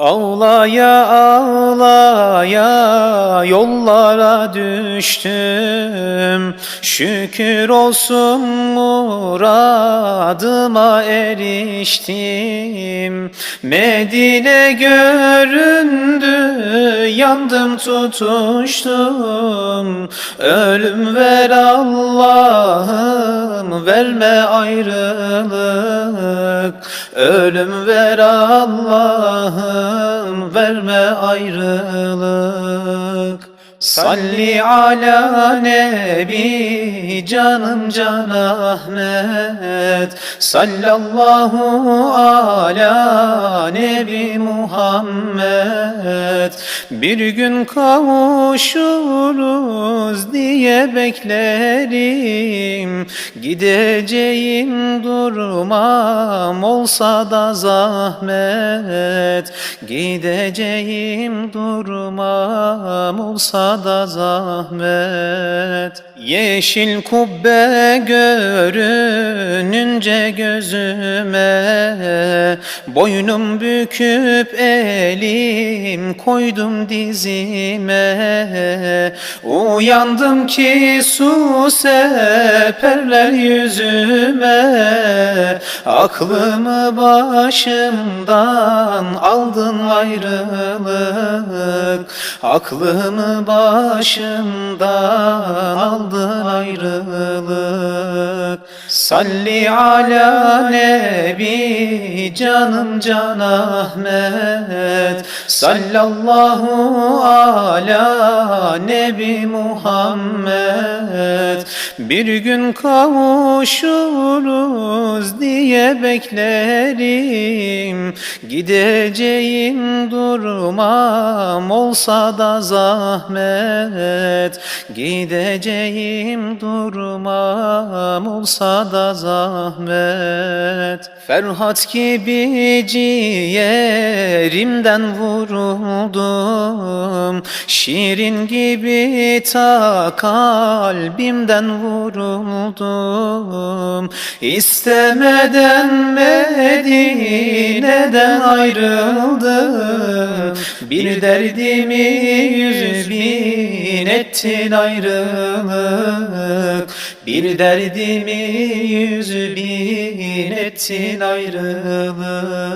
Ağlaya ağlaya yollara düştüm. Şükür olsun muradıma eriştim. Medine göründü yandım tutuştum. Ölüm ver Allah'ım verme ayrılık. Ölüm ver Allah'ım verme ayrılık. Salli ala nebi canım can Ahmet. Sallallahu ala nebi Muhammed. Bir gün kavuşuruz diye beklerim. Gideceğim durmam olsa da zahmet. Gideceğim durmam olsa da zahmet. Yeşil kubbe görününce gözüme Boynum büküp elim koydum dizime. Uyandım ki su seperler yüzüme Aklımı başımdan aldın ayrılık. Aklımı başımdan aldın ayrılık Salli ala nebi canım can Ahmet. Sallallahu ala nebi Muhammed. Bir gün kavuşuruz diye beklerim. Gideceğim durmam olsa da zahmet. Gideceğim durmam olsa da zahmet. Ferhat gibi ciğerimden vuruldum. Şirin gibi ta kalbimden vuruldum. İstemeden Medine'den ayrıldım. Bir derdimi yüz bin ettin ayrılık. Bir derdimi yüz bin ettin ayrılık?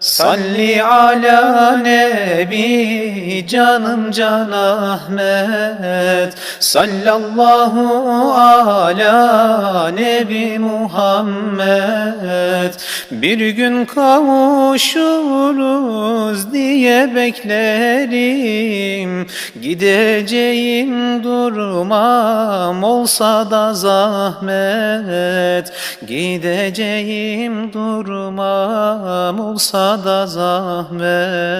Salli ala nebi canım can Ahmet Sallallahu ala nebi Muhammed. Bir gün kavuşuruz diye beklerim. Gideceğim durmam olsa da zahmet. Gideceğim durmam olsa da zahmet